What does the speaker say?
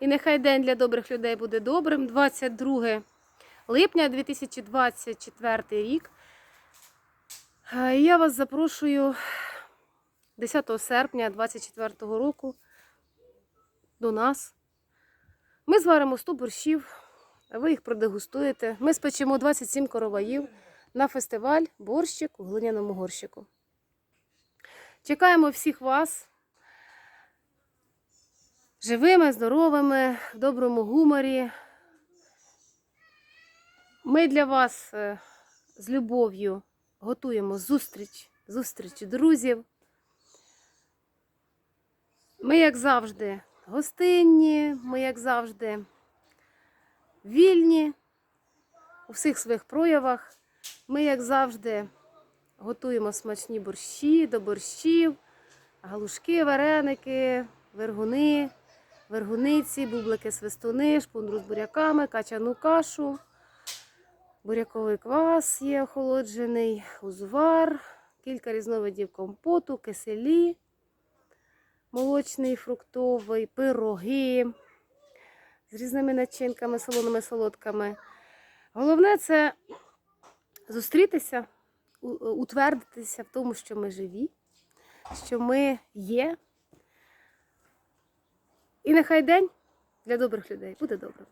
І нехай день для добрих людей буде добрим. 22 липня 2024 рік. Е, Я вас запрошую 10 серпня 2024 року до нас. Ми зваримо 100 борщів, ви їх продегустуєте. Ми спечемо 27 короваїв на фестиваль борщик у глиняному горщику. Чекаємо всіх вас живими, здоровими, в доброму гуморі. Ми для вас е, з любов'ю готуємо зустріч, зустріч друзів. Ми, як завжди, гостинні, ми, як завжди, вільні у всіх своїх проявах. Ми, як завжди, готуємо смачні борщі до борщів, галушки, вареники, вергуни, вергуниці, бублики, свистуни, шпундру з буряками, качану кашу, буряковий квас є охолоджений, узвар, кілька різновидів компоту, киселі, молочний, фруктовий, пироги з різними начинками, солоними солодками. Головне це зустрітися, утвердитися в тому, що ми живі, що ми є. І нехай день для добрих людей буде добрим.